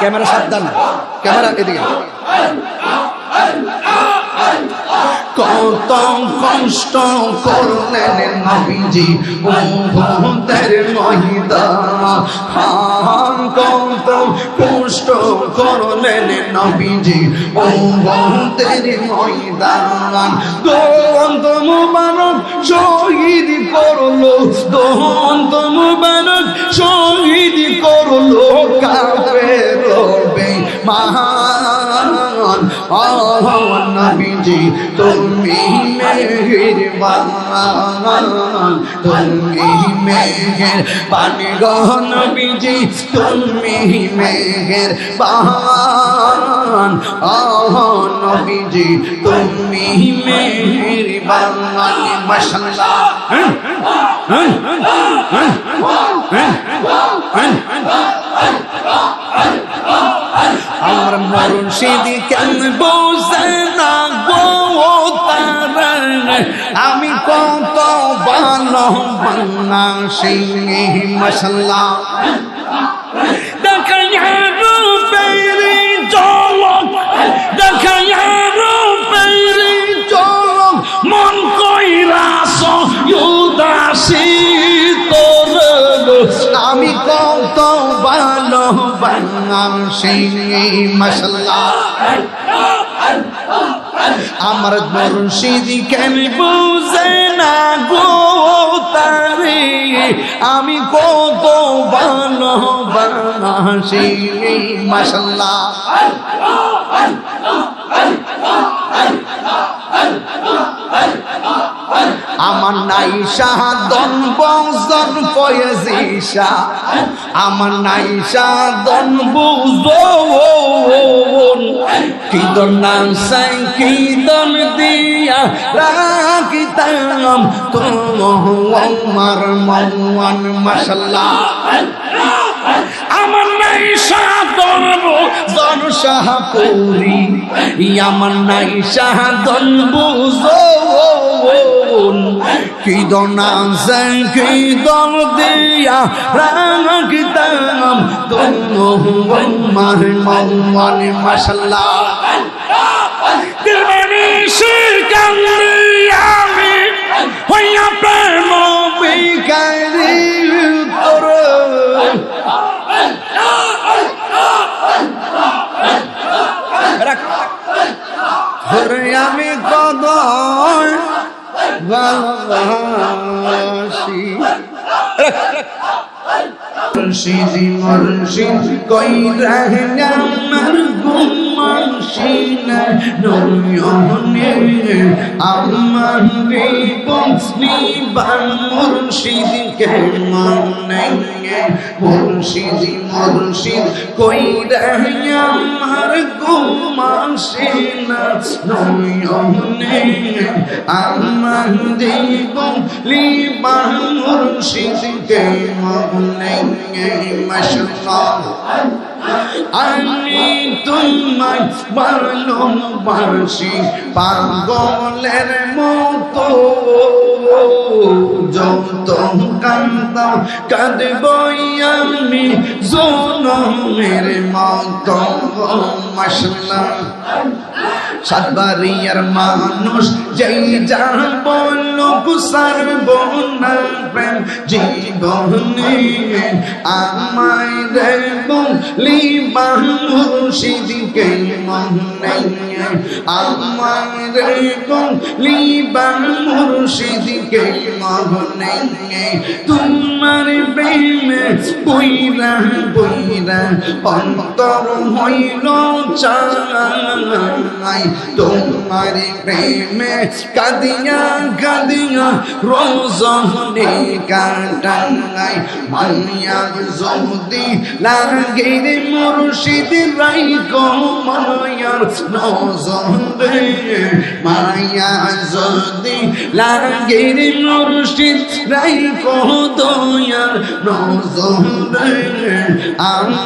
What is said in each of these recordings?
Camera সাবধান camera এদিকে কত কষ্ট করলেন নবীজি। উহুদের ময়দান কত কষ্ট করলেন নবীজি। উহুদের ময়দান দন্ত মুবারক শহীদ করল। দন্ত মুবারক শহীদ করল। কাফের মহান নবীজি তুমি মেহেরবান তুমি মেহের পানি গহ নবীজি তুমি মেহের বান নবীজি তুমি মেহেরবান মাশাল্লাহ আমার মরণ সেদি কেন না গো তারা আমি কত ভালো বাংলা সিংহে মশলা মন কইরাস উদাসী বাংলা সিংহে মশলা আমার মুর্শিদ কেন বুঝে না গো তারে? আমি কত ভালো বানাসি মাসাল্লাহ আমার নাই শাহাদন বজন পয়সিসা আমার নাই শাহাদন বুজন কি দন না সাই কি দন দিয়া রাখিতাম। তো আমার মন মাশাল্লাহ আমার নাই সাদর্ব জন শাহপুরি আমার নাই শাহাদন বুজন কি দনা সাই কি দন দিয়া রাখিতাম তো আমার মন আমি হইয়া প্রেম বিকারি তোর ধরে আমি কদ ভালোবাসি মুর্শিদি মুর্শিদ কই রহে আমার গুমানসিনা নয়নে আমার রে বংশনি বান মুর্শিদ কে মনে মুর্শিদি মুর্শিদ কই আমার গুমানসিনা নয়নে আমার রে বংশনি বান মুর্শিদ কে মনে মাশাআল্লাহ। আমি তোমায় মানসি পাগলের মতো। যত কান্দাও কাঁদবই আমি জনমের মতো। মশলা সাতবারিয়ার মানুষ যেই যা বলল কুসার বনা প্রেম জীবনে আমায় রে বলি মুর্শিদকে মনে আমায় রে বলি মুর্শিদকে মনে তোমার প্রেমে বইরা বইরা অন্তর হইল চাই তোমার প্রেমে কাদিয়া কাদিয়া রোজনে কাটাই মাইয়া যদি লাগে রে রাই গো নজরে মায়া যদি লাগে রে মুর্শিদ রাই গো দয়ার নজরে আমার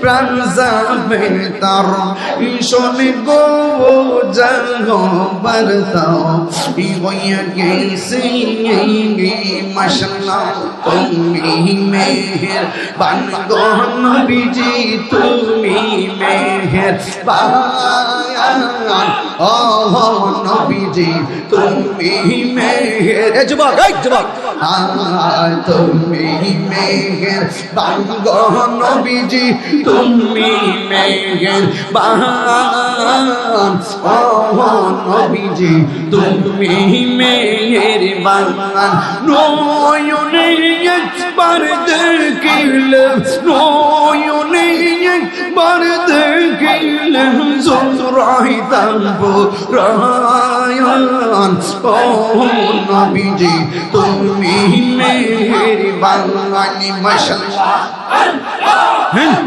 প্রাণ যাবে তার। শোনে গো জাগো বারতাও হইয়া গেছে মশলা তুমি মেহের। বান নবীজি তুমি মেহের। বান ও নবীজি তুমি মেহের। যুবক এই যুবক। তুমি মেহের। বান নবীজি তুমি মেহের বান। ও নবীজি তুমি মেহের বান। নয়নে একবার দেখিলে নয়নে একবার দেখিলে জোরাইতাম রায়ান। ও নবীজি, তুমি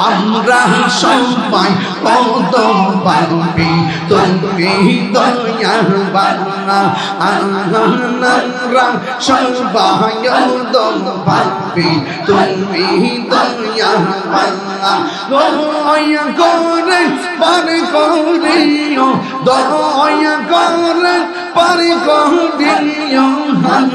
আমরা সবাই কদম পাবি তুমি দয়া বাংলা আমরা সবাই কদম পাবি তুমি দয়া বাংলা দয়া করে পার করিও, দয়া করে পার করিও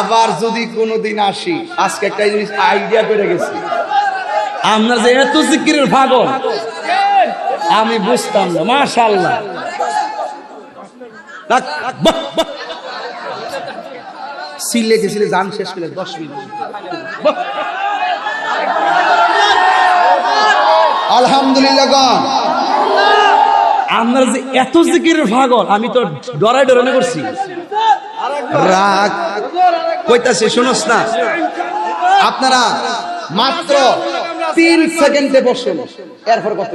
আবার যদি কোনোদিন আসি, আজকে একটা জিনিস আইডিয়া করে গেছি। আমরা যে এত জিকিরের পাগল, আমি বুঝতাম না মাশাল্লাহ। সিলে গেছিলে যান শেষ করে দশ মিনিট। আলহামদুলিল্লাহ আমরা যে এত জিকিরের পাগল, আমি তো ডরাই ডরানো করছি। রাগ কইতাছে, শুনোস না। আপনারা মাত্র তিন সেকেন্ডে বসুন। এরপর কত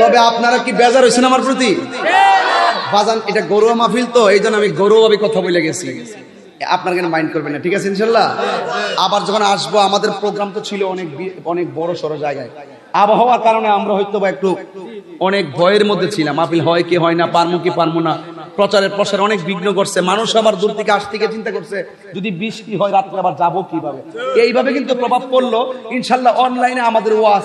তবে আপনারা কি বেজার হয়েছেন আমার প্রতি? বাজান, এটা গরুয়া মাহফিল তো এই জন্য আমি গৌরভাবে কথা বলে গেছি। আপনার কেন মাইন্ড করবেন না? ঠিক আছে, ইনশাল্লাহ? আবার যখন আসব, আমাদের প্রোগ্রাম তো ছিল অনেক অনেক বড় সড়ো জায়গায়। আবহাওয়ার কারণে আমরা হয়তো বা একটু অনেক ভয়ের মধ্যে ছিলাম। মাহফিল হয় কি হয় না, পারমু কি পারমু না, প্রচারের প্রসার অনেক বিঘ্ন করছে। মানুষ আবার দূর থেকে আস থেকে চিন্তা করছে, যদি বৃষ্টি হয়, রাত্রে আবার যাব কীভাবে? এইভাবে কিন্তু প্রভাব পড়ল। ইনশাল্লাহ অনলাইনে আমাদের ওয়াজ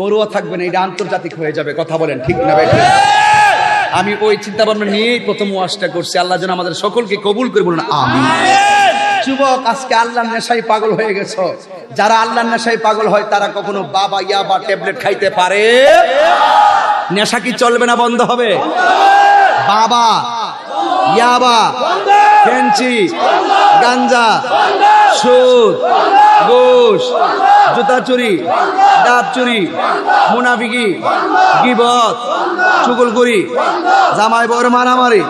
গরুয়া থাকবে না, এটা আন্তর্জাতিক হয়ে যাবে, কথা বলেন, ঠিক না ভাই? আমি ওই চিন্তা ভাবনা নিয়েই প্রথম ওয়াশটা করছি। আল্লাহ যেন আমাদের সকলকে কবুল করে বলুন আমি যুবক আজকে আল্লাহর নেশায় পাগল হয়ে গেছ। যারা আল্লাহর নেশায় পাগল হয় তারা কখনো বাবা ইয়া বা ট্যাবলেট খাইতে পারে? নেশা কি চলবে না বন্ধ হবে? বাবা ইয়াবা ফেন্সি গাঞ্জা, সুদ, ঘুষ, জুতা চুরি, ডাব চুরি, মুনাফিকি, গিবত চুকুলকুরি জামাই বর মারামারি।